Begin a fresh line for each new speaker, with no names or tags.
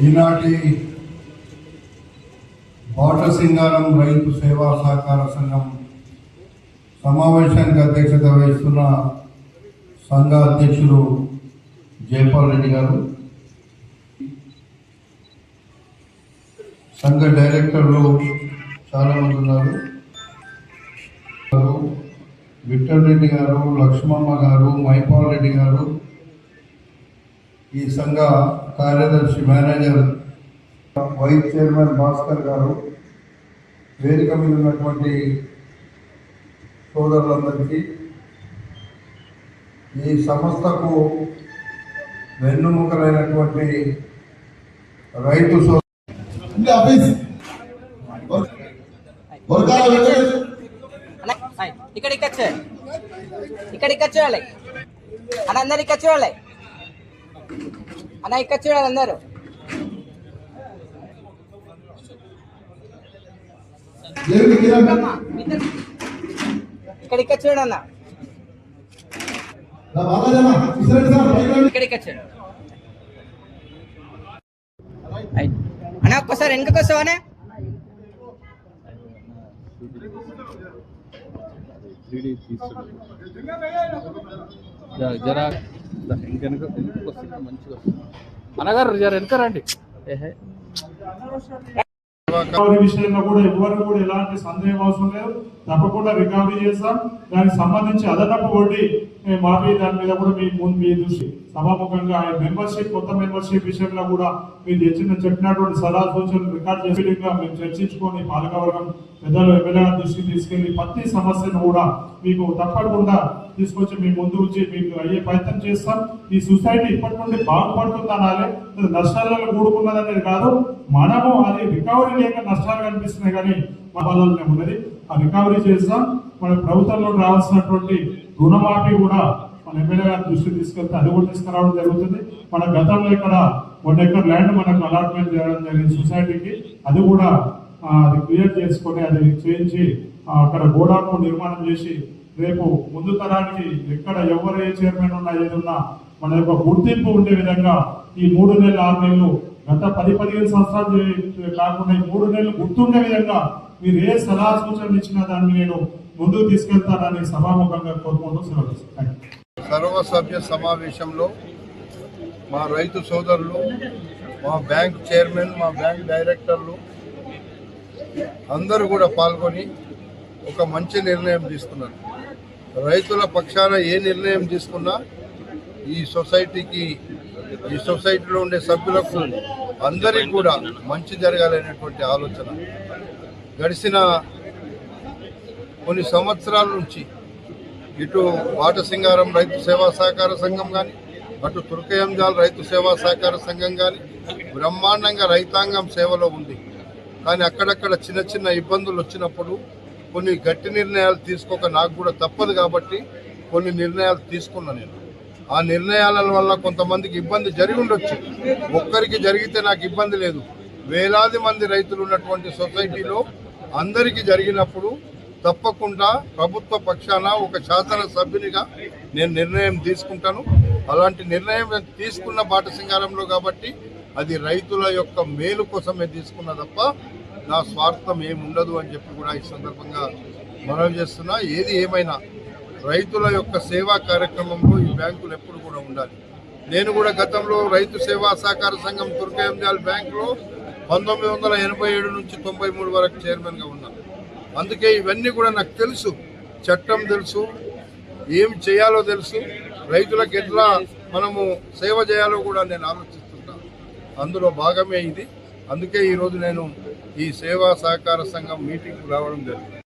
ఈనాటి బాట సింగారం రైతు సేవా సహకార సంఘం సమావేశానికి అధ్యక్షత వహిస్తున్న సంఘ అధ్యక్షులు జయపాల్ రెడ్డి గారు సంఘ డైరెక్టర్లు చాలామంది ఉన్నారు విఠల్ రెడ్డి గారు లక్ష్మమ్మ గారు మైపాల్ రెడ్డి గారు ఈ సంఘ కార్యదర్శి మేనేజర్ వైస్ చైర్మన్ భాస్కర్ గారు వేదిక మీద ఉన్నటువంటి సోదరులందరికీ ఈ సంస్థకు వెన్నుముకలైనటువంటి రైతు సో
ఆఫీస్.
హాయ్. ఇక్కడికి వచ్చే ఇక్కడికి వచ్చే వాళ్ళే అన్న అందరు ఇక్కడ చూడాలి. అన్న ఇక్కడ చూడాలి అందరు. వచ్చాడు అన్న. ఒక్కసారి వెనుకకి వస్తావానే
జర- జర ఇంకెనక వెనక్కి వస్తే మంచిగా వస్తుంది. అనగారు జర వెనక రండి.
రికవరీ విషయంలో కూడా ఎవరు కూడా ఎలాంటి సందేహం అవసరం లేదు. తప్పకుండా రికవరీ చేస్తాం. దానికి సంబంధించి అదనపు వడ్డీ మాపి దాని మీద కూడా మీ ముందు మీ దృష్టి. సభాముఖంగా మెంబర్షిప్ కొత్త మెంబర్షిప్ విషయంలో కూడా మీరు తెచ్చిన చెప్పినటువంటి సలహా సూచనలు రికార్డ్ చేసేట్టుగా మేము చర్చించుకొని పాలకవర్గం పెద్దలు ఎమ్మెల్యే దృష్టికి తీసుకెళ్ళి ప్రతి సమస్యను కూడా మీకు తప్పకుండా తీసుకొచ్చి మీ ముందు ఉంచి మీకు అయ్యే ప్రయత్నం చేస్తాం. ఈ సొసైటీ ఇప్పటి నుండి బాగుపడుతుందనాలి నష్టాలలో కూడుకున్నదనేది కాదు. మనము అది రికవరీ లేక నష్టాలు కనిపిస్తున్నాయి కానీ మన వల్లనే ఉన్నది. ఆ రికవరీ చేస్తాం. మన ప్రభుత్వంలో రావాల్సినటువంటి రుణమాఫీ కూడా మన ఎమ్మెల్యే గారి దృష్టికి తీసుకెళ్తే అది కూడా తీసుకురావడం జరుగుతుంది. మన గతంలో ఇక్కడ వన్ ఎకర్ ల్యాండ్ మనకు అలాట్మెంట్ చేయడం జరిగింది సొసైటీకి. అది కూడా అది క్లియర్ చేసుకొని అది చేయించి అక్కడ గోడాను నిర్మాణం చేసి రేపు ముందు తరానికి ఎక్కడ ఎవరు ఏ చైర్మన్ ఉన్నా ఏదున్నా మన యొక్క గుర్తింపు ఉండే విధంగా ఈ మూడు నెలలు ఆరు నెలలు గత పది పదిహేను సంవత్సరాలు కాకుండా ఈ మూడు నెలలు గుర్తుండే విధంగా మీరు ఏ సలహా సూచనలు ఇచ్చినా దాన్ని నేను ముందుకు తీసుకెళ్తానని సభాముఖంగా కోరుకుంటూ సెలవు
సర్వసభ్య సమావేశంలో మా రైతు సోదరులు మా బ్యాంక్ చైర్మన్ మా బ్యాంక్ డైరెక్టర్లు అందరూ కూడా పాల్గొని ఒక మంచి నిర్ణయం తీసుకున్నారు. రైతుల పక్షాన ఏ నిర్ణయం తీసుకున్నా ఈ సొసైటీకి ఈ సొసైటీలో ఉండే సభ్యులకు అందరికీ కూడా మంచి జరగాలనేటువంటి ఆలోచన. గడిచిన కొన్ని సంవత్సరాల నుంచి ఇటు వాటసింగారం రైతు సేవా సహకార సంఘం కానీ అటు తుర్కయంజాల్ రైతు సేవా సహకార సంఘం కానీ బ్రహ్మాండంగా రైతాంగం సేవలో ఉంది. కానీ అక్కడక్కడ చిన్న చిన్న ఇబ్బందులు వచ్చినప్పుడు కొన్ని గట్టి నిర్ణయాలు తీసుకోక నాకు కూడా తప్పదు కాబట్టి కొన్ని నిర్ణయాలు తీసుకున్నా నేను. ఆ నిర్ణయాల వల్ల కొంతమందికి ఇబ్బంది జరిగి ఉండొచ్చు. ఒక్కరికి జరిగితే నాకు ఇబ్బంది లేదు. వేలాది మంది రైతులు ఉన్నటువంటి సొసైటీలో అందరికీ జరిగినప్పుడు తప్పకుండా ప్రభుత్వ పక్షాన ఒక శాసన సభ్యునిగా నేను నిర్ణయం తీసుకుంటాను. అలాంటి నిర్ణయం తీసుకున్న బాట సింగారంలో కాబట్టి అది రైతుల యొక్క మేలు కోసమే తీసుకున్న తప్ప నా స్వార్థం ఏముండదు అని చెప్పి కూడా ఈ సందర్భంగా మనవి చేస్తున్నా. ఏది ఏమైనా రైతుల యొక్క సేవా కార్యక్రమంలో ఈ బ్యాంకులు ఎప్పుడు కూడా ఉండాలి. నేను కూడా గతంలో రైతు సేవా సహకార సంఘం తుర్కయంజాల్ బ్యాంకులో పంతొమ్మిది వందల ఎనభై ఏడు నుంచి తొంభై మూడు వరకు చైర్మన్గా ఉన్నాను అందుకే ఇవన్నీ కూడా నాకు తెలుసు. చట్టం తెలుసు. ఏం చేయాలో తెలుసు. రైతులకు ఎట్లా మనము సేవ చేయాలో కూడా నేను ఆలోచిస్తుంటాను అందులో భాగమే ఇది. అందుకే ఈరోజు నేను ఈ సేవా సహకార సంఘం మీటింగ్కు రావడం జరిగింది.